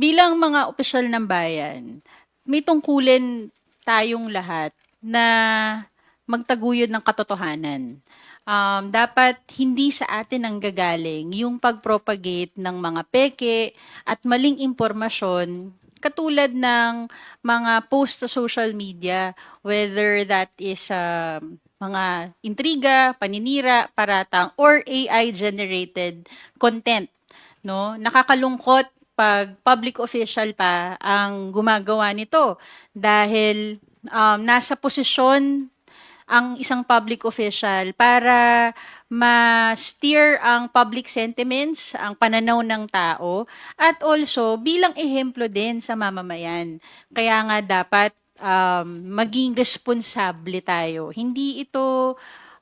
bilang mga opisyal ng bayan, may tungkulin tayong lahat na magtaguyod ng katotohanan. Um, dapat hindi sa atin ang gagaling yung pagpropagate ng mga peke at maling impormasyon katulad ng mga post sa social media, whether that is um, mga intriga, paninira, paratang, or AI-generated content. No? Nakakalungkot pag public official pa ang gumagawa nito dahil um, nasa posisyon ang isang public official para ma-steer ang public sentiments, ang pananaw ng tao, at also bilang ehemplo din sa mamamayan. Kaya nga dapat um, maging responsable tayo. Hindi ito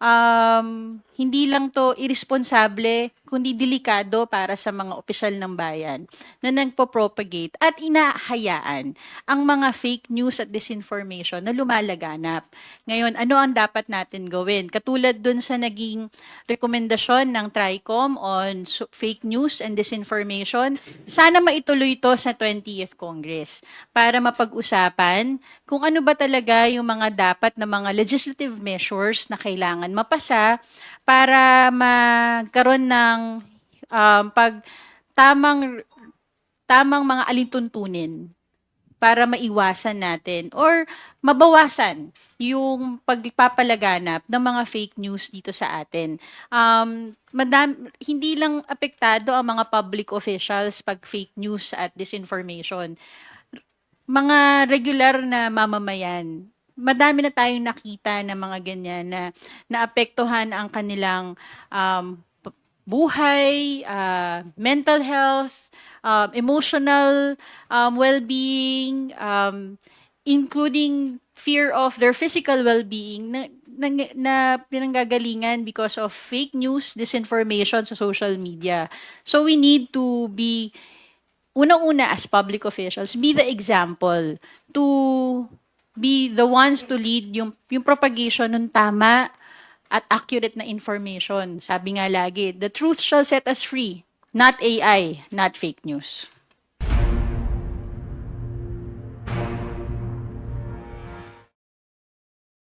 um, hindi lang to irresponsable, kundi delikado para sa mga opisyal ng bayan na nagpo-propagate at inahayaan ang mga fake news at disinformation na lumalaganap. Ngayon, ano ang dapat natin gawin? Katulad dun sa naging rekomendasyon ng TRICOM on fake news and disinformation, sana maituloy ito sa 20th Congress para mapag-usapan kung ano ba talaga yung mga dapat na mga legislative measures na kailangan mapasa para magkaroon ng um, pag tamang tamang mga alintuntunin para maiwasan natin or mabawasan yung pagpapalaganap ng mga fake news dito sa atin. Um, madam, hindi lang apektado ang mga public officials pag fake news at disinformation. Mga regular na mamamayan, madami na tayong nakita na mga ganyan na naapektuhan ang kanilang um, buhay, ah, mental health, um, emotional um, well-being, um, including fear of their physical well-being na, na, na pinanggagalingan because of fake news, disinformation sa social media. So we need to be unang-una as public officials, be the example to be the ones to lead yung, yung propagation ng tama at accurate na information. Sabi nga lagi, the truth shall set us free, not AI, not fake news.